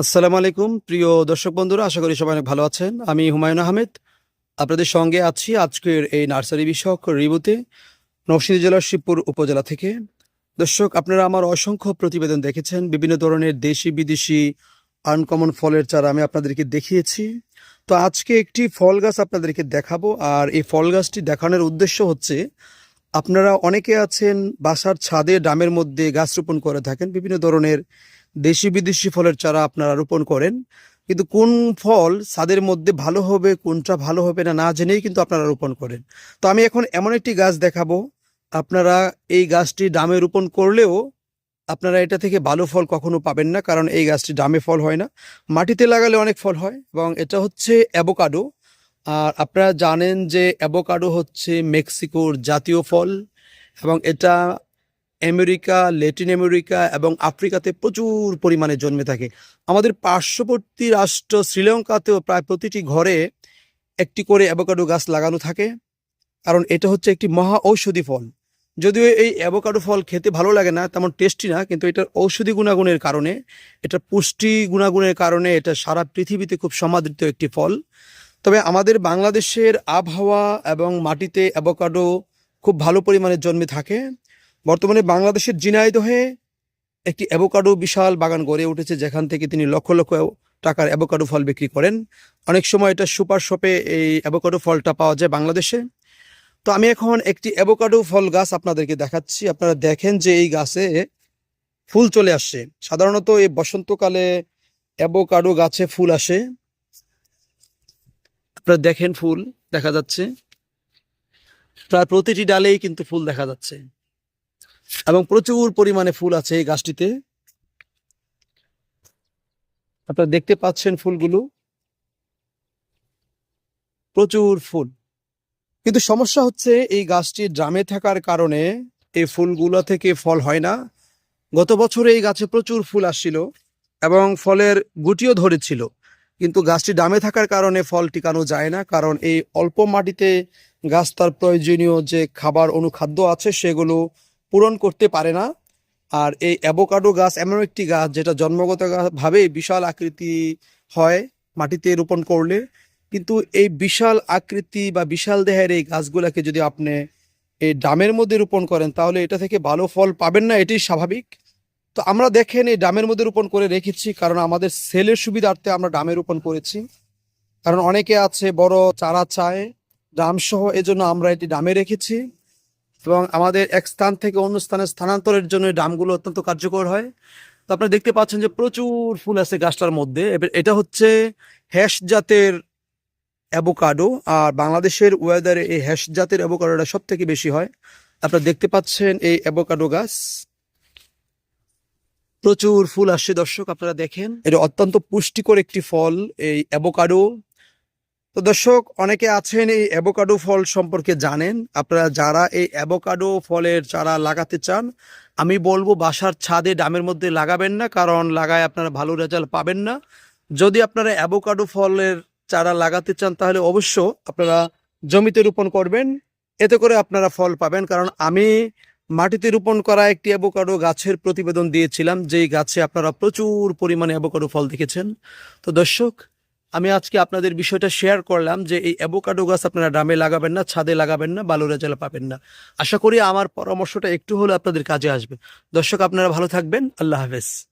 আসসালামু আলাইকুম, প্রিয় দর্শক বন্ধুরা, আশা করি সবাই অনেক ভালো আছেন। আমি হুমায়ুন আহমেদ, আপনাদের সঙ্গে আছি আজকের এই নার্সারি বিষয়ক রিভিউতে নরসিংদী জেলার শিবপুর উপজেলা থেকে। দর্শক, আপনারা আমার অসংখ্য প্রতিবেদন দেখেছেন, বিভিন্ন ধরনের দেশি বিদেশি আনকমন ফলের চারা আমি আপনাদেরকে দেখিয়েছি। তো আজকে একটি ফল গাছ আপনাদেরকে দেখাবো, আর এই ফল গাছটি দেখানোর উদ্দেশ্য হচ্ছে, আপনারা অনেকে আছেন বাসার ছাদে, ডামের মধ্যে গাছ রোপণ করে থাকেন, বিভিন্ন ধরনের দেশি বিদেশি ফলের চারা আপনারা রোপণ করেন। কিন্তু কোন ফল ছাদের মধ্যে ভালো হবে, কোনটা ভালো হবে না না জেনেই কিন্তু আপনারা রোপণ করেন। তো আমি এখন এমন একটি গাছ দেখাবো। আপনারা এই গাছটি ডামে রোপণ করলেও আপনারা এটা থেকে ভালো ফল কখনো পাবেন না, কারণ এই গাছটি ডামে ফল হয় না। মাটিতে লাগালে অনেক ফল হয় এবং এটা হচ্ছে অ্যাভোকাডো। আর আপনারা জানেন যে অ্যাভোকাডো হচ্ছে মেক্সিকোর জাতীয় ফল এবং এটা আমেরিকা ল্যাটিন আমেরিকা এবং আফ্রিকাতে প্রচুর পরিমাণে জন্মে থাকে। আমাদের পার্শ্ববর্তী রাষ্ট্র শ্রীলঙ্কাতেও প্রায় প্রতিটি ঘরে একটি করে অ্যাভোকাডো গাছ লাগানো থাকে। কারণ এটা হচ্ছে একটি মহা ঔষধি ফল। যদিও এই অ্যাভোকাডো ফল খেতে ভালো লাগে না, তেমন টেস্টি না, কিন্তু এটার ঔষধি গুণাগুণের কারণে এটা পুষ্টি গুণাগুণের কারণে এটা সারা পৃথিবীতে খুব সমাদৃত একটি ফল। তবে আমাদের বাংলাদেশের আবহাওয়া এবং মাটিতে অ্যাভোকাডো খুব ভালো পরিমাণে জন্মে থাকে। বর্তমানে বাংলাদেশের জিনাইদহে একটি অ্যাভোকাডো বিশাল বাগান গড়ে উঠেছে, যেখান থেকে তিনি লক্ষ লক্ষ টাকার অ্যাভোকাডো ফল বিক্রি করেন। অনেক সময় এটা সুপার শপে এই অ্যাভোকাডো ফলটা পাওয়া যায় বাংলাদেশে। তো আমি এখন একটি অ্যাভোকাডো ফল গাছ আপনাদেরকে দেখাচ্ছি। আপনারা দেখেন যে এই গাছে ফুল চলে আসছে। সাধারণত এই বসন্তকালে অ্যাভোকাডো গাছে ফুল আসে। আপনারা দেখেন ফুল দেখা যাচ্ছে। প্রায় প্রতিটি ডালেই কিন্তু ফুল দেখা যাচ্ছে। এবং প্রচুর পরিমাণে ফুল আছে এই গাছটিতে। আপনারা দেখতে পাচ্ছেন ফুলগুলো। প্রচুর ফুল। কিন্তু সমস্যা হচ্ছে এই গাছটি ড্রামে থাকার কারণে এই ফুলগুলো থেকে ফল হয় না। গত বছরে এই গাছে প্রচুর ফুল আসছিল এবং ফলের গুটিও ধরেছিল। কিন্তু গাছটি ডামে থাকার কারণে ফল টিকানো যায় না, কারণ এই অল্প মাটিতে গাছ তার প্রয়োজনীয় যে খাবার অনুখাদ্য আছে সেগুলো পূরণ করতে পারে না। আর এই অ্যাভোকাডো গাছ এমন একটি গাছ যেটা জন্মগত ভাবে বিশাল আকৃতি হয় মাটিতে রোপণ করলে। কিন্তু এই বিশাল আকৃতি বা বিশাল দেহের এই গাছগুলোকে যদি আপনি এই ডামের মধ্যে রোপণ করেন, তাহলে এটা থেকে ভালো ফল পাবেন না, এটাই স্বাভাবিক। তো আমরা দেখেন এই ডামের মধ্যে রোপণ করে রেখেছি, কারণ আমাদের সেলের সুবিধার্থে আমরা ডামে রোপণ করেছি। কারণ অনেকে আছে বড় চারা চায় ডাম সহ এজন্য আমরা এটি ডামে রেখেছি। এবং আমাদের এক স্থান থেকে অন্য স্থানে স্থানান্তরের জন্য এই ডামগুলো অত্যন্ত কার্যকর হয়। তো আপনারা দেখতে পাচ্ছেন যে প্রচুর ফুল আছে গাছটার মধ্যে। এবার এটা হচ্ছে হ্যাশ জাতের অ্যাভোকাডো, আর বাংলাদেশের ওয়েদারে এই হ্যাশ জাতের অ্যাভোকাডোটা সব থেকে বেশি হয়। আপনারা দেখতে পাচ্ছেন এই অ্যাভোকাডো গাছ। প্রচুর ফুল আসছে দর্শক, আপনারা দেখেন। এটা অত্যন্ত পুষ্টিকর একটি ফল, এই অ্যাভোকাডো। তো দর্শক, অনেকে আছেন এই অ্যাভোকাডো ফল সম্পর্কে জানেন। আপনারা যারা এই অ্যাভোকাডো ফলের চারা লাগাতে চান, আমি বলব বাসার ছাদে ডামের মধ্যে লাগাবেন না, কারণ লাগায় আপনারা ভালো রেজাল্ট পাবেন না। যদি আপনারা অ্যাভোকাডো ফলের চারা লাগাতে চান, তাহলে অবশ্য আপনারা জমিতে রোপণ করবেন। এতে করে আপনারা ফল পাবেন, কারণ আমি মাটিতে রোপণ করা একটি অ্যাভোকাডো গাছের প্রতিবেদন দিয়েছিলাম। যেই গাছে আপনারা প্রচুর পরিমাণে অ্যাভোকাডো ফল দেখেছেন। তো দর্শক আমি আজকে আপনাদের বিষয়টা শেয়ার করলাম যে এই অ্যাভোকাডো গাছ আপনারা ডামে লাগাবেন না, ছাদে লাগাবেন না বালু রেজাল্ট পাবেন না। আশা করি আমার পরামর্শটা একটু হলে আপনাদের কাজে আসবে। দর্শক, আপনারা ভালো থাকবেন। আল্লাহ হাফেজ।